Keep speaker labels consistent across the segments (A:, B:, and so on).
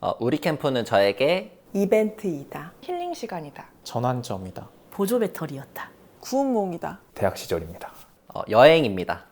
A: 어, 우리 캠프는 저에게
B: 이벤트이다.
C: 힐링 시간이다.
D: 전환점이다.
E: 보조 배터리였다.
B: 구운몽이다.
F: 대학 시절입니다.
A: 어, 여행입니다.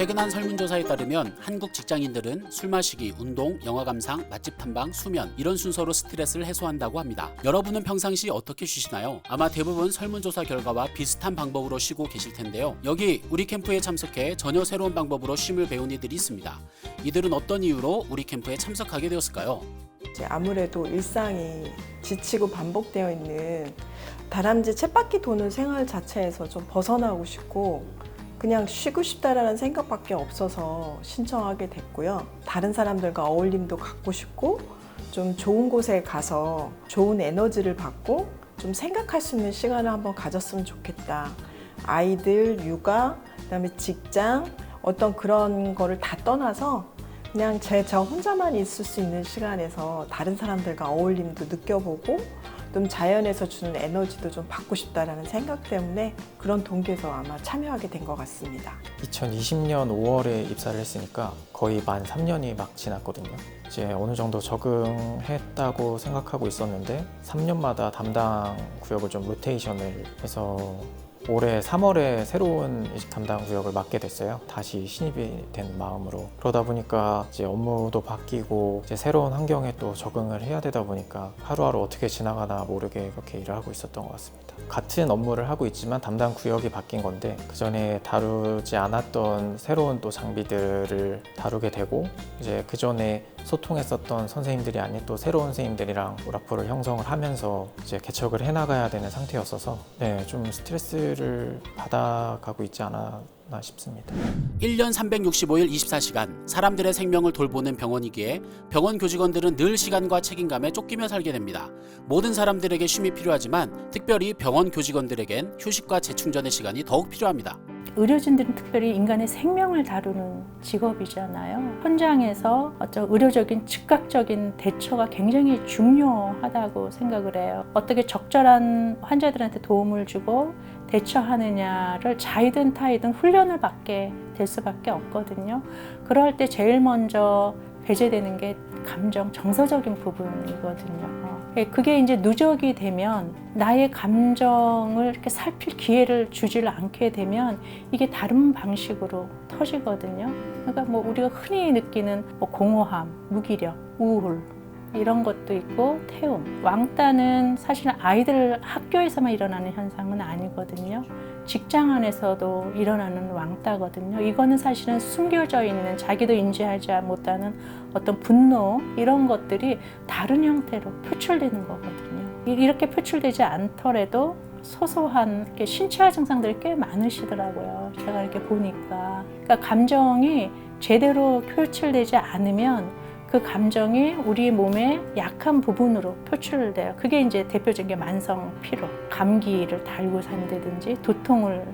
G: 최근 한 설문조사에 따르면 한국 직장인들은 술 마시기, 운동, 영화 감상, 맛집 탐방, 수면 이런 순서로 스트레스를 해소한다고 합니다. 여러분은 평상시 어떻게 쉬시나요? 아마 대부분 설문조사 결과와 비슷한 방법으로 쉬고 계실 텐데요. 여기 우리 캠프에 참석해 전혀 새로운 방법으로 쉼을 배운 이들이 있습니다. 이들은 어떤 이유로 우리 캠프에 참석하게 되었을까요?
B: 이제 아무래도 일상이 지치고 반복되어 있는 다람쥐 쳇바퀴 도는 생활 자체에서 좀 벗어나고 싶고 그냥 쉬고 싶다라는 생각밖에 없어서 신청하게 됐고요. 다른 사람들과 어울림도 갖고 싶고 좀 좋은 곳에 가서 좋은 에너지를 받고 좀 생각할 수 있는 시간을 한번 가졌으면 좋겠다. 아이들, 육아, 그다음에 직장 어떤 그런 거를 다 떠나서 그냥 제 저 혼자만 있을 수 있는 시간에서 다른 사람들과 어울림도 느껴보고 좀 자연에서 주는 에너지도 좀 받고 싶다라는 생각 때문에 그런 동기에서 아마 참여하게 된 것 같습니다.
D: 2020년 5월에 입사를 했으니까 거의 만 3년이 막 지났거든요. 이제 어느 정도 적응했다고 생각하고 있었는데 3년마다 담당 구역을 좀 로테이션을 해서 올해 3월에 새로운 이직 담당 구역을 맡게 됐어요. 다시 신입이 된 마음으로 그러다 보니까 이제 업무도 바뀌고 이제 새로운 환경에 또 적응을 해야 되다 보니까 하루하루 어떻게 지나가나 모르게 그렇게 일을 하고 있었던 것 같습니다. 같은 업무를 하고 있지만 담당 구역이 바뀐 건데 그 전에 다루지 않았던 새로운 또 장비들을 다루게 되고 이제 그 전에 소통했었던 선생님들이 아닌 또 새로운 선생님들이랑 라포를 형성을 하면서 이제 개척을 해나가야 되는 상태였어서 네, 좀 스트레스를 받아가고 있지 않았나 싶습니다.
G: 1년 365일 24시간 사람들의 생명을 돌보는 병원이기에 병원 교직원들은 늘 시간과 책임감에 쫓기며 살게 됩니다. 모든 사람들에게 쉼이 필요하지만 특별히 병원 교직원들에겐 휴식과 재충전의 시간이 더욱 필요합니다.
H: 의료진들은 특별히 인간의 생명을 다루는 직업이잖아요. 현장에서 어떤 의료적인 즉각적인 대처가 굉장히 중요하다고 생각을 해요. 어떻게 적절한 환자들한테 도움을 주고 대처하느냐를 자이든 타이든 훈련을 받게 될 수밖에 없거든요. 그럴 때 제일 먼저 배제되는 게 감정, 정서적인 부분이거든요. 예, 그게 이제 누적이 되면 나의 감정을 이렇게 살필 기회를 주질 않게 되면 이게 다른 방식으로 터지거든요. 그러니까 뭐 우리가 흔히 느끼는 뭐 공허함, 무기력, 우울 이런 것도 있고 태움. 왕따는 사실은 아이들 학교에서만 일어나는 현상은 아니거든요. 직장 안에서도 일어나는 왕따거든요. 이거는 사실은 숨겨져 있는 자기도 인지하지 못하는 어떤 분노 이런 것들이 다른 형태로 표출되는 거거든요. 이렇게 표출되지 않더라도 소소한 신체화 증상들이 꽤 많으시더라고요. 제가 이렇게 보니까. 그러니까 감정이 제대로 표출되지 않으면 그 감정이 우리 몸의 약한 부분으로 표출돼요. 그게 이제 대표적인 게 만성 피로, 감기를 달고 산다든지 두통을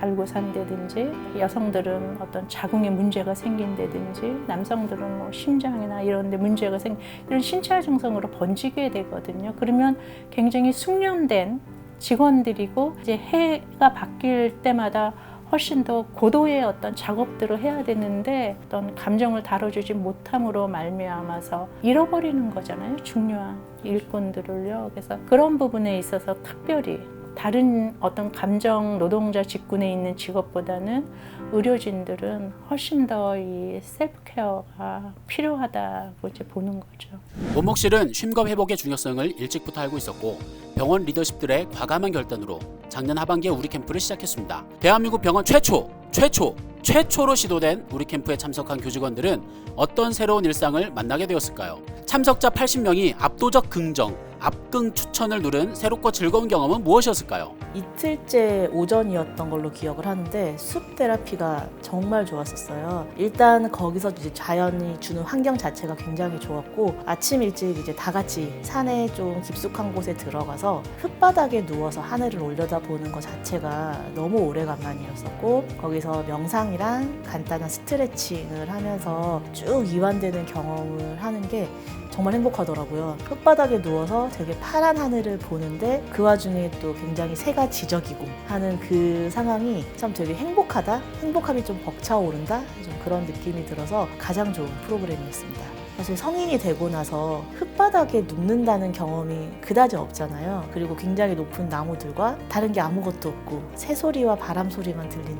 H: 달고 산다든지 여성들은 어떤 자궁에 문제가 생긴다든지 남성들은 뭐 심장이나 이런 데 문제가 생 이런 신체화 증상으로 번지게 되거든요. 그러면 굉장히 숙련된 직원들이고 이제 해가 바뀔 때마다 훨씬 더 고도의 어떤 작업들을 해야 되는데 어떤 감정을 다뤄주지 못함으로 말미암아서 잃어버리는 거잖아요. 중요한 일꾼들을요. 그래서 그런 부분에 있어서 특별히 다른 어떤 감정 노동자 직군에 있는 직업보다는 의료진들은 훨씬 더 이 셀프케어가 필요하다고 이제 보는 거죠.
G: 원목실은 쉼과 회복의 중요성을 일찍부터 알고 있었고 병원 리더십들의 과감한 결단으로 작년 하반기에 우리 캠프를 시작했습니다. 대한민국 병원 최초, 최초, 최초로 시도된 우리 캠프에 참석한 교직원들은 어떤 새로운 일상을 만나게 되었을까요? 참석자 80명이 압도적 긍정, 압긍 추천을 누른 새롭고 즐거운 경험은 무엇이었을까요?
E: 이틀째 오전이었던 걸로 기억을 하는데 숲 테라피가 정말 좋았었어요. 일단 거기서 이제 자연이 주는 환경 자체가 굉장히 좋았고 아침 일찍 이제 다 같이 산에 좀 깊숙한 곳에 들어가서 흙바닥에 누워서 하늘을 올려다보는 것 자체가 너무 오래간만이었었고 거기서 명상이랑 간단한 스트레칭을 하면서 쭉 이완되는 경험을 하는 게 정말 행복하더라고요. 흙바닥에 누워서 되게 파란 하늘을 보는데 그 와중에 또 굉장히 새가 지저귀고 하는 그 상황이 참 되게 행복하다? 행복함이 좀 벅차오른다? 좀 그런 느낌이 들어서 가장 좋은 프로그램이었습니다. 사실 성인이 되고 나서 흙바닥에 눕는다는 경험이 그다지 없잖아요. 그리고 굉장히 높은 나무들과 다른 게 아무것도 없고 새소리와 바람 소리만 들리는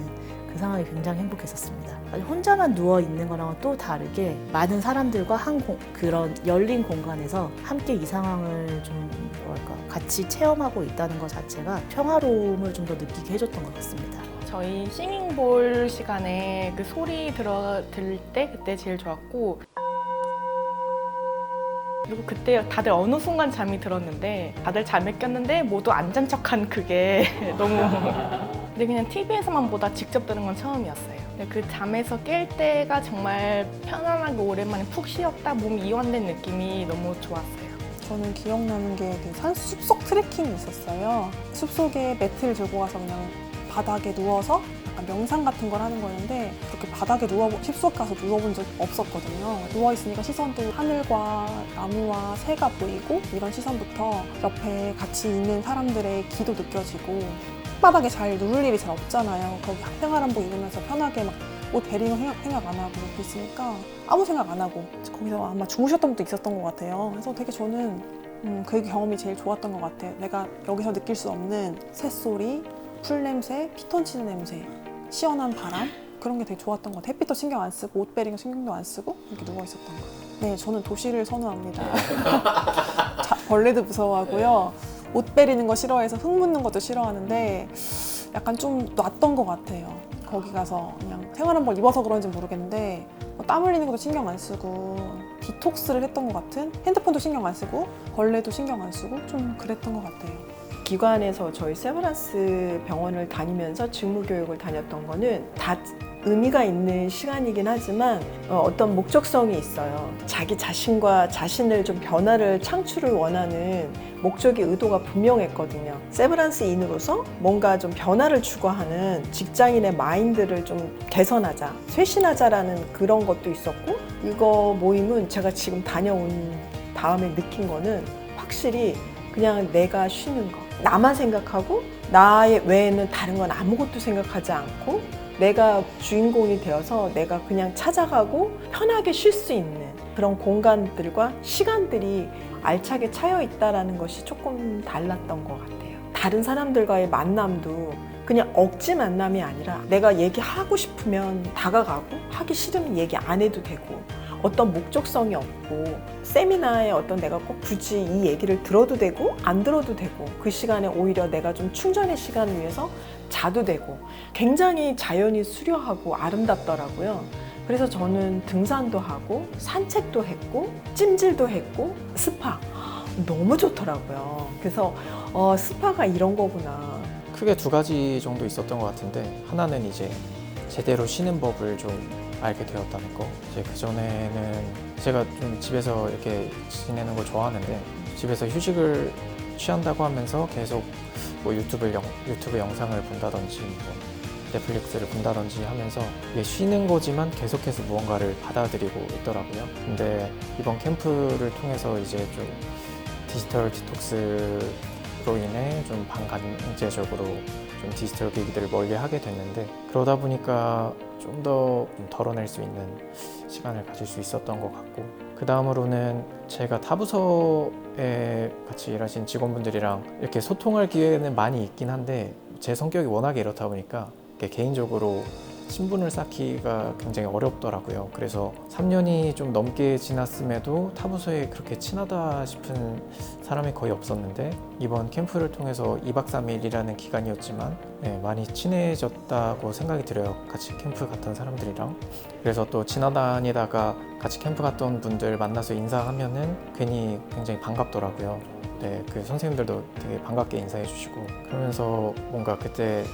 E: 그 상황이 굉장히 행복했었습니다. 혼자만 누워 있는 거랑은 또 다르게 많은 사람들과 한 공- 그런 열린 공간에서 함께 이 상황을 좀 뭐랄까 같이 체험하고 있다는 것 자체가 평화로움을 좀 더 느끼게 해줬던 것 같습니다.
C: 저희 싱잉볼 시간에 그 소리 들어 들을 때 그때 제일 좋았고 그리고 그때 다들 어느 순간 잠이 들었는데 다들 잠에 꼈는데 모두 안 잔 척한 그게 너무 근데 그냥 TV에서만 보다 직접 들은 건 처음이었어요. 그 잠에서 깰 때가 정말 편안하게 오랜만에 푹 쉬었다 몸이 이완된 느낌이 너무 좋았어요.
B: 저는 기억나는 게그산 숲속 트레킹이 있었어요. 숲속에 매트를 들고 가서 그냥 바닥에 누워서 약간 명상 같은 걸 하는 거였는데 그렇게 바닥에 누워 숲속 가서 누워본 적 없었거든요. 누워 있으니까 시선도 하늘과 나무와 새가 보이고 이런 시선부터 옆에 같이 있는 사람들의 기도 느껴지고 바닥에 잘 누울 일이 잘 없잖아요. 거기 생활 한복 입으면서 편하게 막 옷 베리는 생각, 안 하고 이렇게 있으니까 아무 생각 안 하고 거기서 아마 주무셨던 분도 있었던 것 같아요. 그래서 되게 저는 음, 그 경험이 제일 좋았던 것 같아요. 내가 여기서 느낄 수 없는 새소리, 풀 냄새, 피톤 치는 냄새, 시원한 바람 그런 게 되게 좋았던 것 같아요. 햇빛도 신경 안 쓰고 옷 베리는 신경도 안 쓰고 이렇게 누워 있었던 거. 네, 저는 도시를 선호합니다. 자, 벌레도 무서워하고요. 옷 베리는 거 싫어해서 흙 묻는 것도 싫어하는데 약간 좀 놨던 것 같아요. 거기 가서 그냥 생활 한벌 입어서 그런지 모르겠는데 뭐땀 흘리는 것도 신경 안 쓰고 디톡스를 했던 것 같은 핸드폰도 신경 안 쓰고 벌레도 신경 안 쓰고 좀 그랬던 것 같아요. 기관에서 저희 세브란스 병원을 다니면서 직무 교육을 다녔던 거는 다 의미가 있는 시간이긴 하지만 어, 어떤 목적성이 있어요. 자기 자신과 자신을 좀 변화를 창출을 원하는 목적이 의도가 분명했거든요. 세브란스 인으로서 뭔가 좀 변화를 추구하는 직장인의 마인드를 좀 개선하자, 쇄신하자라는 그런 것도 있었고 이거 모임은 제가 지금 다녀온 다음에 느낀 거는 확실히 그냥 내가 쉬는 거. 나만 생각하고 나의 외에는 다른 건 아무것도 생각하지 않고 내가 주인공이 되어서 내가 그냥 찾아가고 편하게 쉴 수 있는 그런 공간들과 시간들이 알차게 차여 있다라는 것이 조금 달랐던 것 같아요. 다른 사람들과의 만남도 그냥 억지 만남이 아니라 내가 얘기하고 싶으면 다가가고 하기 싫으면 얘기 안 해도 되고 어떤 목적성이 없고 세미나에 어떤 내가 꼭 굳이 이 얘기를 들어도 되고 안 들어도 되고 그 시간에 오히려 내가 좀 충전의 시간을 위해서 자도 되고 굉장히 자연이 수려하고 아름답더라고요. 그래서 저는 등산도 하고 산책도 했고 찜질도 했고 스파 너무 좋더라고요. 그래서 어, 스파가 이런 거구나.
D: 크게 두 가지 정도 있었던 것 같은데 하나는 이제 제대로 쉬는 법을 좀 알게 되었다는 거. 이제 그 전에는 제가 좀 집에서 이렇게 지내는 걸 좋아하는데 집에서 휴식을 취한다고 하면서 계속 뭐 유튜브 영 유튜브 영상을 본다든지 뭐 넷플릭스를 본다든지 하면서 이게 쉬는 거지만 계속해서 무언가를 받아들이고 있더라고요. 근데 이번 캠프를 통해서 이제 좀 디지털 디톡스로 인해 좀 반강제적으로 좀 디지털 기기들을 멀리 하게 됐는데 그러다 보니까 좀 더 덜어낼 수 있는 시간을 가질 수 있었던 것 같고 그 다음으로는 제가 타부서에 같이 일하신 직원분들이랑 이렇게 소통할 기회는 많이 있긴 한데 제 성격이 워낙에 이렇다 보니까 개인적으로 친분을 쌓기가 굉장히 어렵더라고요. 그래서 3년이 좀 넘게 지났음에도 타부서에 그렇게 친하다 싶은 사람이 거의 없었는데 이번 캠프를 통해서 2박 3일이라는 기간이었지만 네, 많이 친해졌다고 생각이 들어요. 같이 캠프 갔던 사람들이랑. 그래서 또 지나다니다가 같이 캠프 갔던 분들 만나서 인사하면은 괜히 굉장히 반갑더라고요. 네, 그 선생님들도 되게 반갑게 인사해 주시고 그러면서 뭔가 그때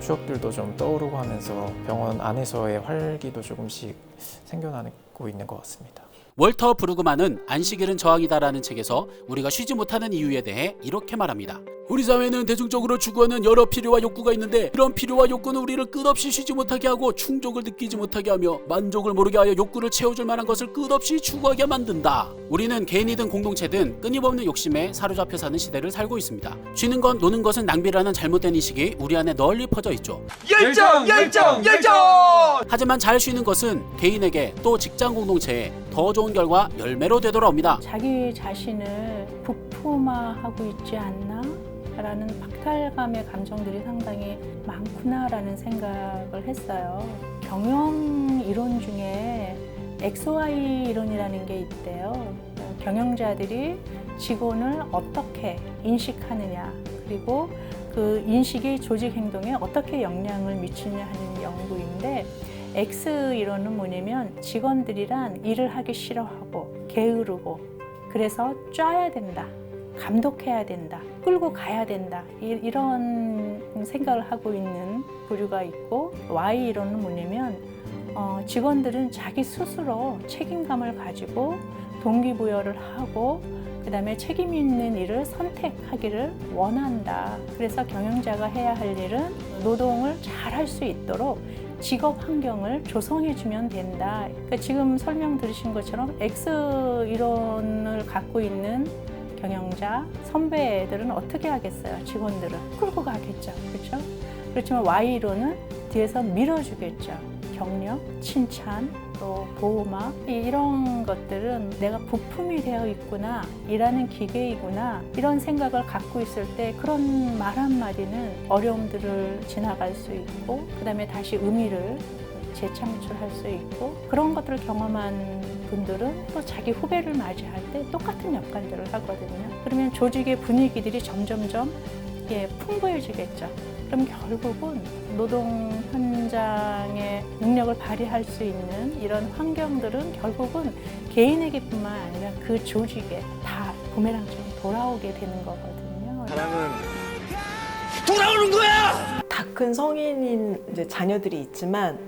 D: 추억들도 좀 떠오르고 하면서 병원 안에서의 활기도 조금씩 생겨나고 있는 것 같습니다.
G: 월터 브루그만은 안식 일은 저항이다라는 책에서 우리가 쉬지 못하는 이유에 대해 이렇게 말합니다. 우리 사회는 대중적으로 추구하는 여러 필요와 욕구가 있는데 이런 필요와 욕구는 우리를 끝없이 쉬지 못하게 하고 충족을 느끼지 못하게 하며 만족을 모르게 하여 욕구를 채워줄 만한 것을 끝없이 추구하게 만든다. 우리는 개인이든 공동체든 끊임없는 욕심에 사로잡혀 사는 시대를 살고 있습니다. 쉬는 것, 노는 것은 낭비라는 잘못된 인식이 우리 안에 널리 퍼져 있죠.
F: 열정 열정 열정
G: 하지만 잘 쉬는 것은 개인에게 또 직장 공동체에 더 좋은 결과 열매로 되돌아옵니다.
H: 자기 자신을 부품화하고 있지 않나? 라는 박탈감의 감정들이 상당히 많구나라는 생각을 했어요. 경영 이론 중에 XY 이론이라는 게 있대요. 어, 경영자들이 직원을 어떻게 인식하느냐, 그리고 그 인식이 조직 행동에 어떻게 영향을 미치느냐 하는 연구인데, X 이론은 뭐냐면 직원들이란 일을 하기 싫어하고 게으르고 그래서 쪄야 된다. 감독해야 된다. 끌고 가야 된다. 이- 이런 생각을 하고 있는 부류가 있고 Y 이론은 뭐냐면 어, 직원들은 자기 스스로 책임감을 가지고 동기부여를 하고 그 다음에 책임 있는 일을 선택하기를 원한다. 그래서 경영자가 해야 할 일은 노동을 잘 할 수 있도록 직업 환경을 조성해 주면 된다. 그러니까 지금 설명 들으신 것처럼 X 이론을 갖고 있는 경영자 선배들은 어떻게 하겠어요? 직원들은 끌고 가겠죠, 그렇죠? 그렇지만 Y 이론은 뒤에서 밀어주겠죠. 격려, 칭찬, 또 보호막 이- 이런 것들은 내가 부품이 되어 있구나, 일하는 기계이구나 이런 생각을 갖고 있을 때 그런 말 한마디는 어려움들을 지나갈 수 있고 그 다음에 다시 의미를 재창출할 수 있고 그런 것들을 경험한 분들은 또 자기 후배를 맞이할 때 똑같은 역할들을 하거든요. 그러면 조직의 분위기들이 점점점 예, 풍부해지겠죠. 그럼 결국은 노동 현장의 능력을 발휘할 수 있는 이런 환경들은 결국은 개인에게뿐만 아니라 그 조직에 다 부메랑처럼 돌아오게 되는 거거든요.
F: 사람은 돌아오는 거야
B: 다 큰 성인인 이제 자녀들이 있지만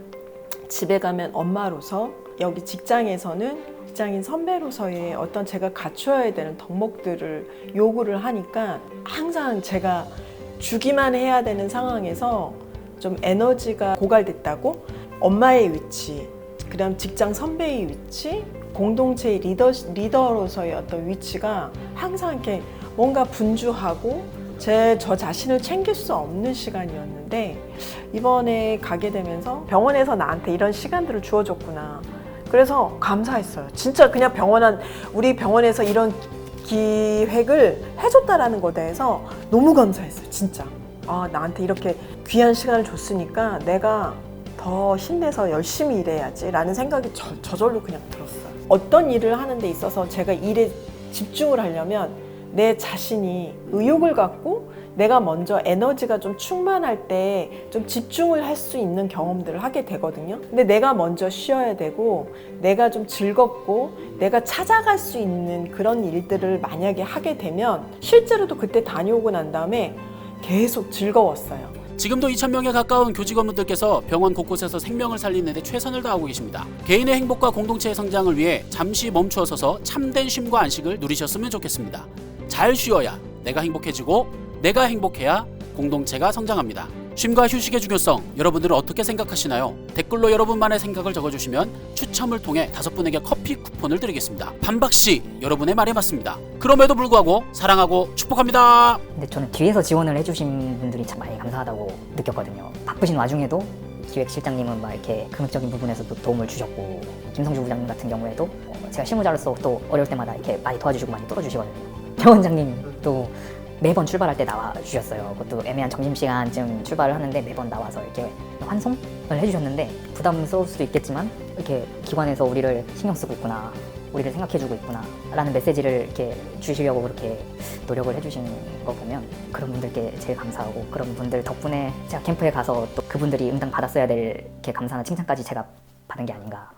B: 집에 가면 엄마로서 여기 직장에서는 직장인 선배로서의 어떤 제가 갖춰야 되는 덕목들을 요구를 하니까 항상 제가 주기만 해야 되는 상황에서 좀 에너지가 고갈됐다고 엄마의 위치, 그다음 직장 선배의 위치, 공동체의 리더 리더로서의 어떤 위치가 항상 이렇게 뭔가 분주하고 제 저 자신을 챙길 수 없는 시간이었는데 이번에 가게 되면서 병원에서 나한테 이런 시간들을 주어줬구나. 그래서 감사했어요. 진짜 그냥 병원한 우리 병원에서 이런 기획을 해줬다라는 것에 대해서 너무 감사했어요. 진짜. 아 나한테 이렇게 귀한 시간을 줬으니까 내가 더 힘내서 열심히 일해야지 라는 생각이 저, 저절로 그냥 들었어요. 어떤 일을 하는 데 있어서 제가 일에 집중을 하려면 내 자신이 의욕을 갖고 내가 먼저 에너지가 좀 충만할 때 좀 집중을 할 수 있는 경험들을 하게 되거든요. 근데 내가 먼저 쉬어야 되고 내가 좀 즐겁고 내가 찾아갈 수 있는 그런 일들을 만약에 하게 되면 실제로도 그때 다녀오고 난 다음에 계속 즐거웠어요.
G: 지금도 2,000명에 가까운 교직원분들께서 병원 곳곳에서 생명을 살리는 데 최선을 다하고 계십니다. 개인의 행복과 공동체의 성장을 위해 잠시 멈추어 서서 참된 쉼과 안식을 누리셨으면 좋겠습니다. 잘 쉬어야 내가 행복해지고 내가 행복해야 공동체가 성장합니다. 쉼과 휴식의 중요성 여러분들은 어떻게 생각하시나요? 댓글로 여러분만의 생각을 적어주시면 추첨을 통해 다섯 분에게 커피 쿠폰을 드리겠습니다. 반박시 여러분의 말에 맞습니다. 그럼에도 불구하고 사랑하고 축복합니다.
I: 근데 저는 뒤에서 지원을 해주신 분들이 참 많이 감사하다고 느꼈거든요. 바쁘신 와중에도 기획실장님은 막 이렇게 금액적인 부분에서도 도움을 주셨고 김성주 부장님 같은 경우에도 어, 제가 실무자로서 또 어려울 때마다 이렇게 많이 도와주시고 많이 뚫어주시거든요. 최 원장님도 매번 출발할 때 나와 주셨어요. 그것도 애매한 점심시간쯤 출발을 하는데 매번 나와서 이렇게 환송을 해주셨는데 부담스러울 수도 있겠지만 이렇게 기관에서 우리를 신경 쓰고 있구나. 우리를 생각해주고 있구나 라는 메시지를 이렇게 주시려고 그렇게 노력을 해주신 거 보면 그런 분들께 제일 감사하고 그런 분들 덕분에 제가 캠프에 가서 또 그분들이 응당 받았어야 될 이렇게 감사나 칭찬까지 제가 받은 게 아닌가